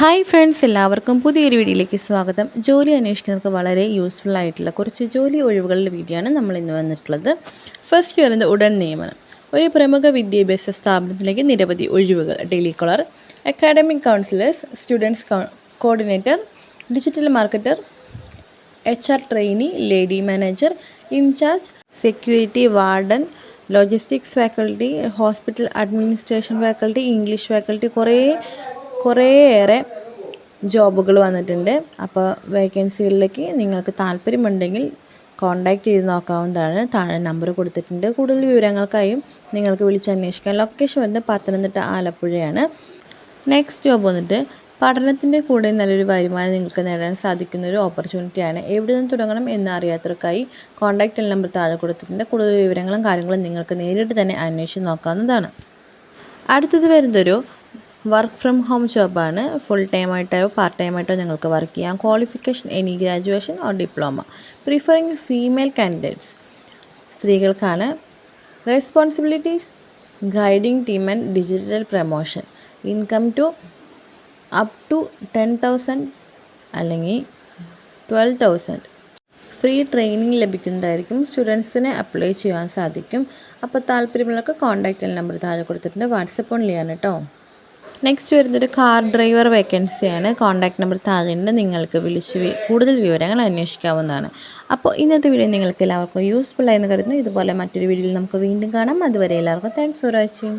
Hi friends എല്ലാവർക്കും പുതിയൊരു വീഡിയോയിലേക്ക് സ്വാഗതം. ജോലി അന്വേഷിക്കുന്നവർക്ക് വളരെ യൂസ്ഫുൾ ആയിട്ടുള്ള കുറച്ച് ജോലി ഒഴിവുകളുടെ വീഡിയോ ആണ് നമ്മൾ ഇന്ന് വന്നിട്ടുള്ളത്. ഫസ്റ്റ് വരുന്നത് ഉടൻ നിയമനം. ഒരു പ്രമുഖ വിദ്യാഭ്യാസ സ്ഥാപനത്തിലേക്ക് നിരവധി ഒഴിവുകൾ. Daily caller academic counsellors students coordinator digital marketer H R trainee lady manager incharge security warden logistics faculty hospital administration faculty English faculty കുറേ കുറേയേറെ ജോബുകൾ വന്നിട്ടുണ്ട്. അപ്പോൾ വേക്കൻസികളിലേക്ക് നിങ്ങൾക്ക് താല്പര്യമുണ്ടെങ്കിൽ കോൺടാക്റ്റ് ചെയ്ത് നോക്കാവുന്നതാണ്. താഴെ നമ്പർ കൊടുത്തിട്ടുണ്ട്. കൂടുതൽ വിവരങ്ങൾക്കായും നിങ്ങൾക്ക് വിളിച്ചന്വേഷിക്കാം ലൊക്കേഷൻ വരുന്നത് പത്തനംതിട്ട ആലപ്പുഴയാണ്. നെക്സ്റ്റ് ജോബ് വന്നിട്ട് പഠനത്തിന്റെ കൂടെ നല്ലൊരു വരുമാനം നിങ്ങൾക്ക് നേടാൻ സാധിക്കുന്ന ഒരു ഓപ്പർച്യൂണിറ്റിയാണ്. എവിടെ നിന്ന് തുടങ്ങണം എന്ന് അറിയാത്തവർക്കായി കോൺടാക്റ്റ് നമ്പർ താഴെ കൊടുത്തിട്ടുണ്ട്. കൂടുതൽ വിവരങ്ങളും കാര്യങ്ങളും നിങ്ങൾക്ക് നേരിട്ട് തന്നെ അന്വേഷിച്ച് നോക്കാവുന്നതാണ്. അടുത്തത് വരുന്നതൊരു വർക്ക് ഫ്രം ഹോം ജോബാണ്. ഫുൾ ടൈമായിട്ടോ പാർട്ട് ടൈമായിട്ടോ ഞങ്ങൾക്ക് വർക്ക് ചെയ്യാം. Qualification any graduation or diploma. Preferring female candidates. സ്ത്രീകൾക്കാണ്. Responsibilities guiding team and digital promotion. Income to up to ten thousand അല്ലെങ്കിൽ ട്വൽവ് തൗസൻഡ്. ഫ്രീ ട്രെയിനിങ് ലഭിക്കുന്നതായിരിക്കും. സ്റ്റുഡൻസിന് അപ്ലൈ ചെയ്യാൻ സാധിക്കും. അപ്പോൾ താല്പര്യമുള്ളവർക്ക് കോൺടാക്റ്റ് നമ്പർ താഴെ കൊടുത്തിട്ടുണ്ട്. വാട്സപ്പ് ഓൺ ചെയ്യാൻ കേട്ടോ. നെക്സ്റ്റ് വരുന്നൊരു കാർ ഡ്രൈവർ വേക്കൻസിയാണ് കോൺടാക്ട് നമ്പർ താഴെയുണ്ട് നിങ്ങൾക്ക് വിളിച്ച് കൂടുതൽ വിവരങ്ങൾ അന്വേഷിക്കാവുന്നതാണ്. അപ്പോൾ ഇന്നത്തെ വീഡിയോ നിങ്ങൾക്ക് എല്ലാവർക്കും യൂസ്ഫുൾ ആയെന്ന് കരുതുന്നു. ഇതുപോലെ മറ്റൊരു വീഡിയോയിൽ നമുക്ക് വീണ്ടും കാണാം. അതുവരെ എല്ലാവർക്കും താങ്ക്സ് ഫോർ വാച്ചിങ്